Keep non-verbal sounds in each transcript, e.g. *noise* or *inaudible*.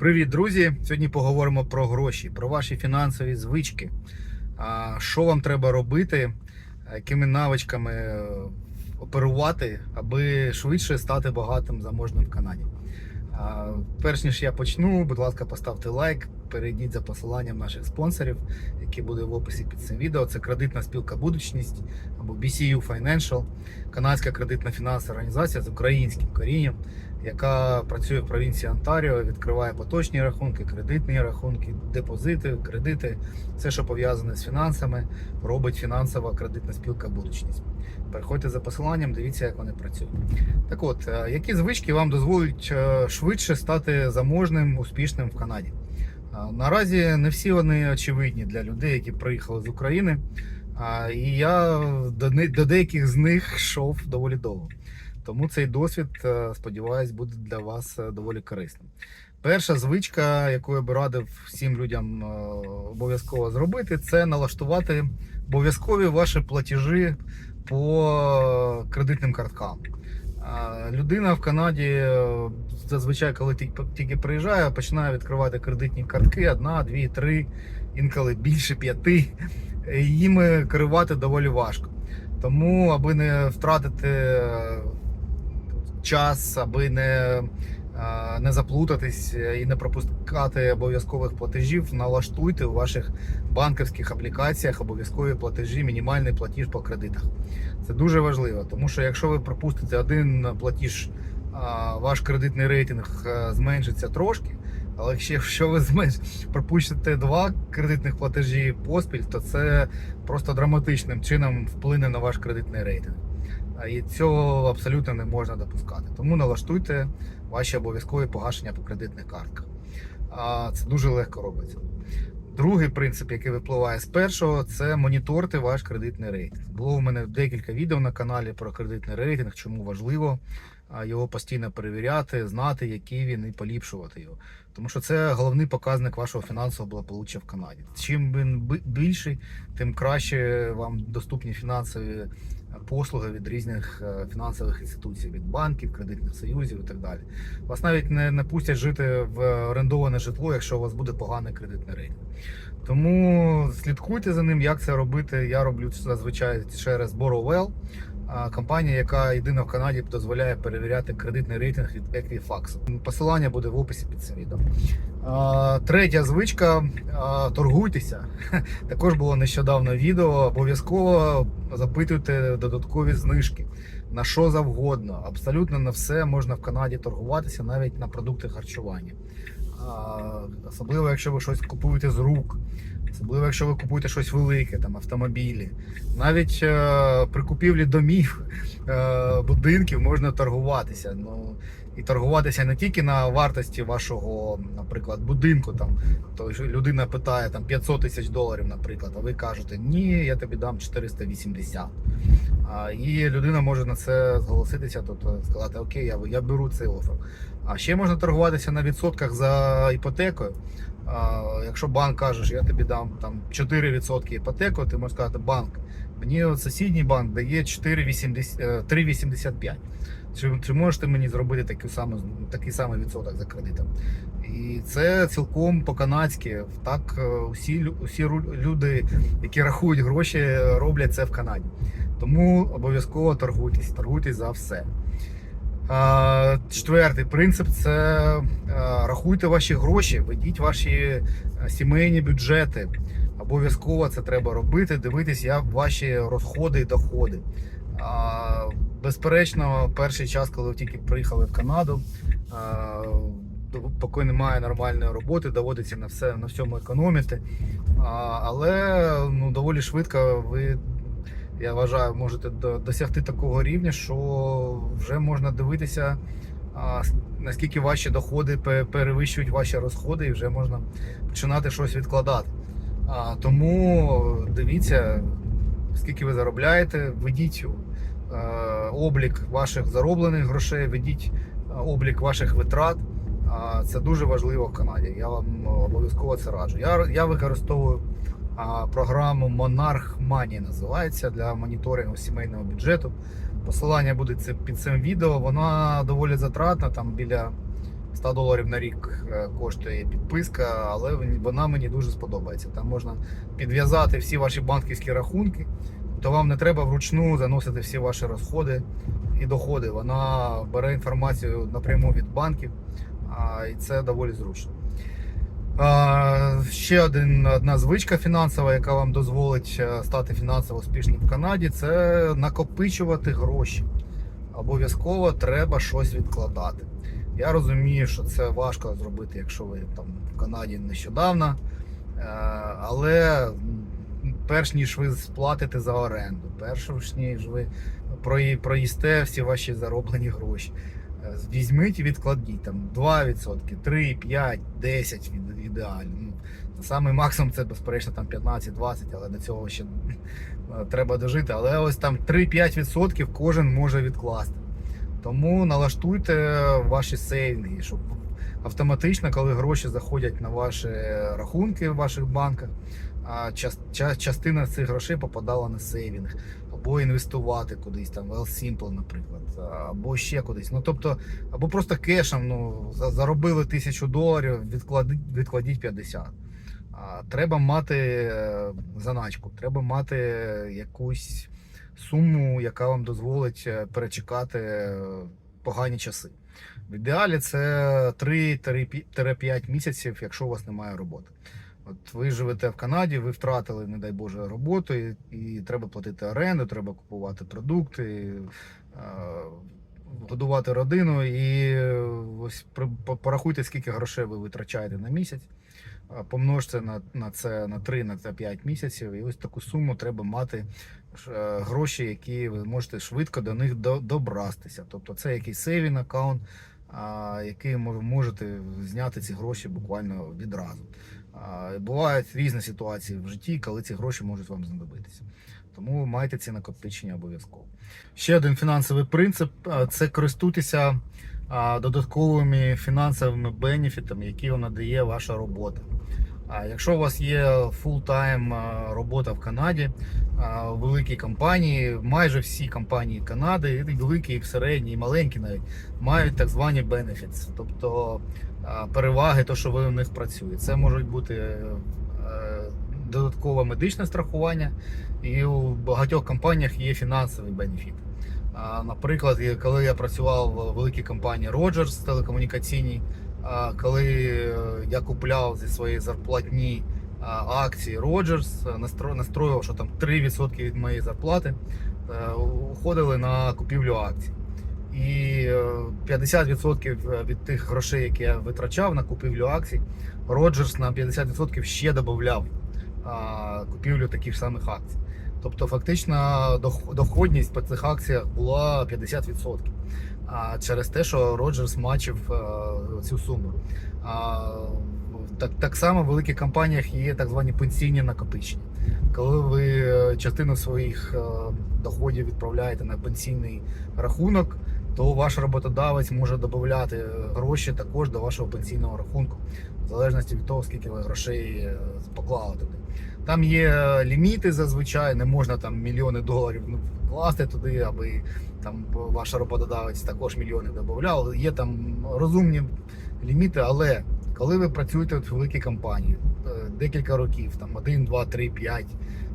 Привіт, друзі! Сьогодні поговоримо про гроші, про ваші фінансові звички. Що вам треба робити, якими навичками е, оперувати, аби швидше стати багатим заможним в Канаді. Перш ніж я почну, будь ласка, поставте лайк, перейдіть за посиланням наших спонсорів, які буде в описі під цим відео. Це кредитна спілка Будучність або BCU Financial, канадська кредитна фінансова організація з українським корінням яка працює в провінції Онтаріо, відкриває поточні рахунки, кредитні рахунки, депозити, кредити, все, що пов'язане з фінансами, робить фінансова кредитна спілка Будучність. Переходьте за посиланням, дивіться, як вони працюють. Так от, е, які звички вам дозволять е, швидше стати заможним, успішним в Канаді? Е, Наразі не всі вони очевидні для людей, які приїхали з України. І я до деяких з них йшов доволі довго. Тому цей досвід, е, сподіваюсь, буде для вас е, доволі корисним. Перша звичка, яку я би радив всім людям е, обов'язково зробити, це налаштувати обов'язкові ваші платежі по кредитним карткам. Людина в Канаді зазвичай, коли тільки приїжджає, починає відкривати кредитні картки: одна, дві, три, інколи більше п'яти. Їми керувати доволі важко. Тому, аби не втратити час, аби не, е, не заплутатись і не пропускати обов'язкових платежів, налаштуйте у ваших банківських аплікаціях обов'язкові платежі, мінімальний платіж по кредитах. Це дуже важливо, тому що якщо ви пропустите один платіж, ваш кредитний рейтинг е, зменшиться трошки. Але якщо- ви пропустите два кредитних платежі поспіль, то це просто драматичним чином вплине на ваш кредитний рейтинг. І цього абсолютно не можна допускати. Тому налаштуйте ваші обов'язкові погашення по кредитних картках. Це дуже легко робиться. Другий принцип, який випливає з першого, це моніторте ваш кредитний рейтинг. Було у мене декілька відео на каналі про кредитний рейтинг, чому важливо його постійно перевіряти, знати, який він, і поліпшувати його. Тому що це головний показник вашого фінансового благополуччя в Канаді. Чим він більший, тим краще вам доступні фінансові послуги від різних е, фінансових інституцій, від банків, кредитних союзів і так далі. Вас навіть не, не пустять жити в орендоване житло, якщо у вас буде поганий кредитний рейтинг. Тому слідкуйте за ним, як це робити. Я роблю це зазвичай через Borrowell, компанія, яка єдина в Канаді дозволяє перевіряти кредитний рейтинг від Equifax. Посилання буде в описі під цим відео. Третя звичка торгуйтеся. *laughs* Також було нещодавно відео. Обов'язково запитуйте додаткові знижки на що завгодно. Абсолютно на все можна в Канаді торгуватися, навіть на продукти харчування. Особливо, якщо ви щось купуєте з рук, особливо, якщо ви купуєте щось велике, там автомобілі. Навіть е, при купівлі домів, е, будинків можна торгуватися. Ну, і торгуватися не тільки на вартості вашого, наприклад, будинку. Там, то людина питає там 500 тисяч доларів, наприклад, а ви кажете, ні, я тобі дам 480. А, і людина може на це зголоситися, тобто сказати, окей, я, я беру цей офер. А ще можна торгуватися на відсотках за іпотекою. Якщо банк каже, що я тобі дам там 4% іпотеку, ти можеш сказати, банк, мені сусідній банк дає 4,80, е, 3,85. Чи, чи можете мені зробити такий самий, такий самий відсоток за кредитом? І це цілком по-канадськи. Так е, усі, усі люди, які рахують гроші, роблять це в Канаді. Тому обов'язково торгуйтесь, торгуйтесь за все. Четвертий принцип це е, рахуйте ваші гроші, ведіть ваші е, сімейні бюджети. Обов'язково це треба робити, дивитись, як ваші розходи і доходи. Безперечно, перший час, коли ви тільки приїхали в Канаду, поки немає нормальної роботи, доводиться на все на всьому економити. Але ну, доволі швидко ви я вважаю, можете досягти такого рівня, що вже можна дивитися, наскільки ваші доходи пе- перевищують ваші розходи, і вже можна починати щось відкладати. Тому дивіться, скільки ви заробляєте, ведіть е, облік ваших зароблених грошей, ведіть е, облік ваших витрат. Це дуже важливо в Канаді. Я вам обов'язково це раджу. Я, я використовую програму Monarch Money називається для моніторингу сімейного бюджету. Посилання буде це- під цим відео. Вона доволі затратна, там біля 100 доларів на рік е, коштує підписка, але вона мені дуже сподобається. Там можна підв'язати всі ваші банківські рахунки, то вам не треба вручну заносити всі ваші розходи і доходи. Вона бере інформацію напряму від банків, і це доволі зручно. Ще один, одна звичка фінансова, яка вам дозволить е, стати фінансово успішним в Канаді, це накопичувати гроші. Обов'язково треба щось відкладати. Я розумію, що це важко зробити, якщо ви там в Канаді нещодавно. Е, Але перш ніж ви сплатите за оренду, перш ніж ви проїсте всі ваші зароблені гроші. Візьміть і відкладіть там 2%, 3, 5, 10 від- ідеально. Ну, Самий максимум це безперечно там 15-20, але до цього ще е, треба дожити. Але ось там 3-5% кожен може відкласти. Тому налаштуйте ваші сейвінги, щоб автоматично, коли гроші заходять на ваші рахунки в ваших банках, частина цих грошей попадала на сейвінг, або інвестувати кудись, там в L-Simple, наприклад, або ще кудись. Ну тобто, або просто кешем, ну, заробили тисячу доларів, відкладіть, відкладіть 50. А, Треба мати е, заначку, треба мати якусь суму, яка вам дозволить е, перечекати е, погані часи. В ідеалі це 3-5 місяців, якщо у вас немає роботи. От ви живете в Канаді, ви втратили, не дай Боже, роботу, і, і треба платити оренду, треба купувати продукти, е, годувати родину. І ось при- по- порахуйте, скільки грошей ви витрачаєте на місяць. Помножте на, на це на 3 на 5 місяців, і ось таку суму треба мати е, гроші, які ви можете швидко до них до- добрастися. Тобто це якийсь сейвінг аккаунт, який можете зняти ці гроші буквально відразу. Бувають різні ситуації в житті, коли ці гроші можуть вам знадобитися. Тому майте ці накопичення обов'язково. Ще один фінансовий принцип це користуйтеся додатковими фінансовими бенефітами, які вам надає ваша робота. А якщо у вас є фултайм робота в Канаді, а, в великій компанії, майже всі компанії Канади, і великі, і середні, і маленькі навіть, мають так звані benefits, тобто переваги, то, що ви у них працюєте. Це можуть бути е, додаткове медичне страхування, і у багатьох компаніях є фінансовий бенефіт. Наприклад, коли я працював в великій компанії Rogers телекомунікаційній, коли е, я купляв зі своєї зарплатні акції Rogers, настро- настроював, що там 3% від моєї зарплати е, уходили на купівлю акцій. І е, 50% від тих грошей, які я витрачав на купівлю акцій, Rogers на 50% ще додавав купівлю таких самих акцій. Тобто, фактично, доходність по цих акціях була 50%. Через те, що Роджерс мачив е, цю суму. Так, так само в великих компаніях є так звані пенсійні накопичення. Коли ви е, частину своїх е, доходів відправляєте на пенсійний рахунок, то ваш роботодавець може додати гроші також до вашого пенсійного рахунку, в залежності від того, скільки ви грошей е, поклали туди. Там є ліміти зазвичай, не можна там мільйони доларів ну, вкласти туди, аби там ваш роботодавець також мільйони додавав. Є там розумні ліміти, але коли ви працюєте в великій компанії е, декілька років, там 1, 2, 3, 5,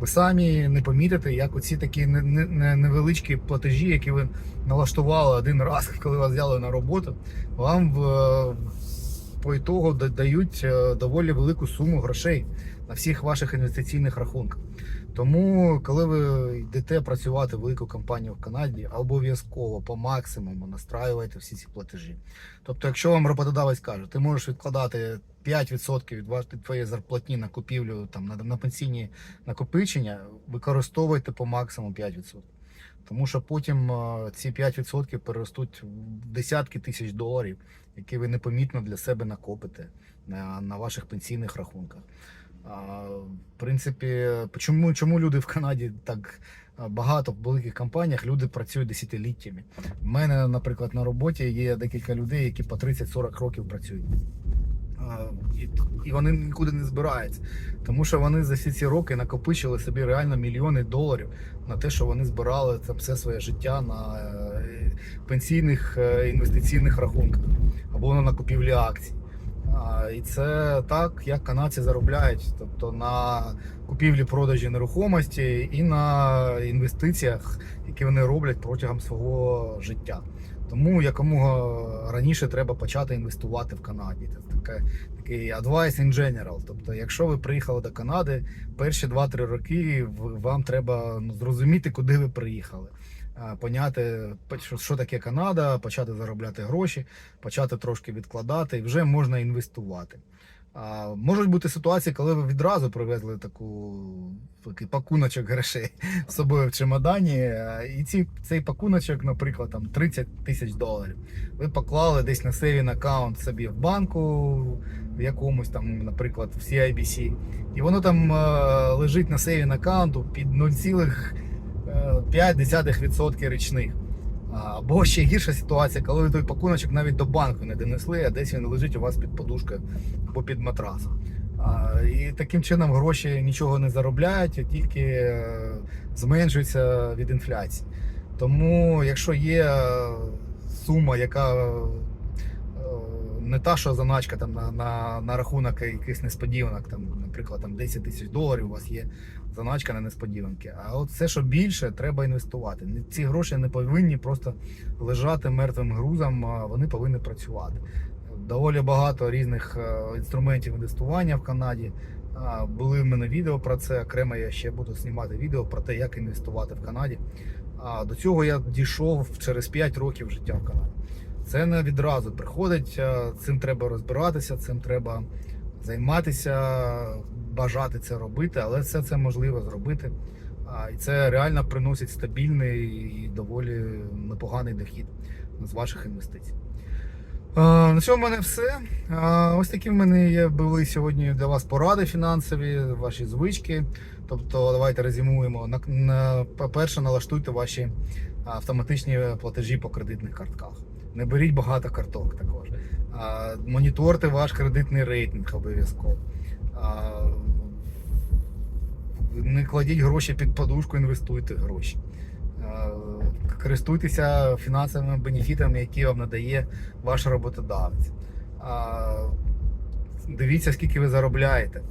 ви самі не помітите, як оці такі не- не- не- невеличкі платежі, які ви налаштували один раз, *laughs* коли вас взяли на роботу, вам в, по ітогу да- дають е, доволі велику суму грошей на всіх ваших інвестиційних рахунках. Тому, коли ви йдете працювати в велику компанію в Канаді, обов'язково по максимуму настраювайте всі ці платежі. Тобто, якщо вам роботодавець каже, ти можеш відкладати 5% від ваш- твоєї зарплатні на купівлю там на, на пенсійні накопичення, використовуйте по максимуму 5%. Тому що потім ці 5% переростуть в десятки тисяч доларів, які ви непомітно для себе накопите на, на ваших пенсійних рахунках. А, в принципі, чому, чому люди в Канаді так багато в великих компаніях люди працюють десятиліттями? У мене, наприклад, на роботі є декілька людей, які по 30-40 років працюють. І вони нікуди не збираються, тому що вони за всі ці роки накопичили собі реально мільйони доларів на те, що вони збирали там все своє життя на е, пенсійних е, інвестиційних рахунках або на купівлі акцій. І це так, як канадці заробляють, тобто на купівлі продажі нерухомості і на інвестиціях, які вони роблять протягом свого життя. Тому якомога раніше треба почати інвестувати в Канаді. Це таке, такий advice in general. Тобто, якщо ви приїхали до Канади, перші 2-3 роки вам треба ну, зрозуміти, куди ви приїхали. Поняти, що- таке Канада, почати заробляти гроші, почати трошки відкладати, і вже можна інвестувати. Можуть бути ситуації, коли ви відразу привезли таку такий пакуночок грошей з собою в чемодані, і ці, цей пакуночок, наприклад, там 30 тисяч доларів. Ви поклали десь на сейвін аккаунт собі в банку, в якомусь там, наприклад, в CIBC, і воно там е, лежить на сейвін аккаунту під 0,5% річних. Або ще гірша ситуація, коли ви той пакуночок навіть до банку не донесли, а десь він лежить у вас під подушкою або під матрасом. І таким чином гроші нічого не заробляють, а тільки е, зменшуються від інфляції. Тому, якщо є е, сума, яка не та, що заначка там на, на, на рахунок якихось несподіванок, там, наприклад, там 10 тисяч доларів у вас є заначка на несподіванки. А от все, що більше, треба інвестувати. Ці гроші не повинні просто лежати мертвим грузом, вони повинні працювати. Доволі багато різних е, інструментів інвестування в Канаді. Були в мене відео про це. Окремо я ще буду знімати відео про те, як інвестувати в Канаді. А до цього я дійшов через 5 років життя в Канаді. Це не відразу приходить. е, Цим треба розбиратися, цим треба займатися, бажати це робити, але все це можливо зробити. І це реально приносить стабільний і доволі непоганий дохід з ваших інвестицій. На цьому в мене все. Ось такі в мене є, були сьогодні для вас поради фінансові, ваші звички. Тобто, давайте резюмуємо. По-перше, налаштуйте ваші автоматичні платежі по кредитних картках. Не беріть багато карток також. А, Моніторте ваш кредитний рейтинг обов'язково. Не кладіть гроші під подушку, інвестуйте гроші. Користуйтеся фінансовими бенефітами, які вам надає ваш роботодавець. Дивіться, скільки ви заробляєте.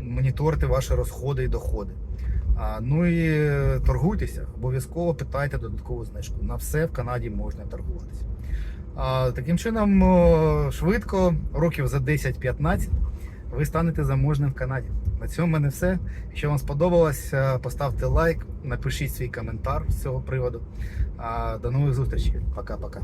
Моніторте ваші розходи і доходи. А, Ну і торгуйтеся, обов'язково питайте додаткову знижку. На все в Канаді можна торгуватися. А, Таким чином, швидко, років за 10-15, ви станете заможним в Канаді. На цьому в мене все. Якщо вам сподобалось, е, поставте лайк, напишіть свій коментар з цього приводу. До нових зустрічей. Пока-пока.